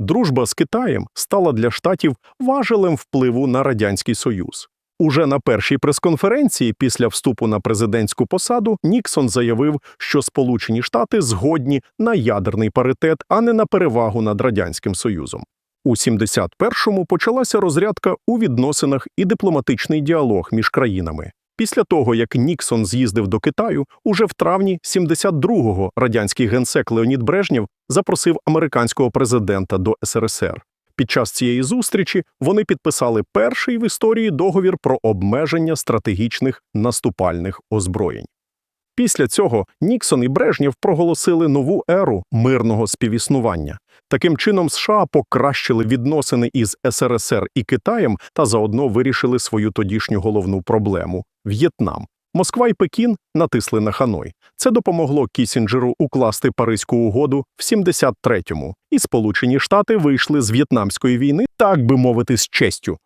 Дружба з Китаєм стала для штатів важелем впливу на радянський союз. Уже на першій прес-конференції після вступу на президентську посаду Ніксон заявив, що Сполучені Штати згодні на ядерний паритет, а не на перевагу над радянським союзом. У 71-му почалася розрядка у відносинах і дипломатичний діалог між країнами. Після того, як Ніксон з'їздив до Китаю, уже в травні 72-го радянський генсек Леонід Брежнєв запросив американського президента до СРСР. Під час цієї зустрічі вони підписали перший в історії договір про обмеження стратегічних наступальних озброєнь. Після цього Ніксон і Брежнєв проголосили нову еру мирного співіснування. Таким чином, США покращили відносини із СРСР і Китаєм та заодно вирішили свою тодішню головну проблему В'єтнам. Москва і Пекін натисли на Ханой. Це допомогло Кісінджеру укласти Паризьку угоду в 73-му, і Сполучені Штати вийшли з В'єтнамської війни, так би мовити, з честю.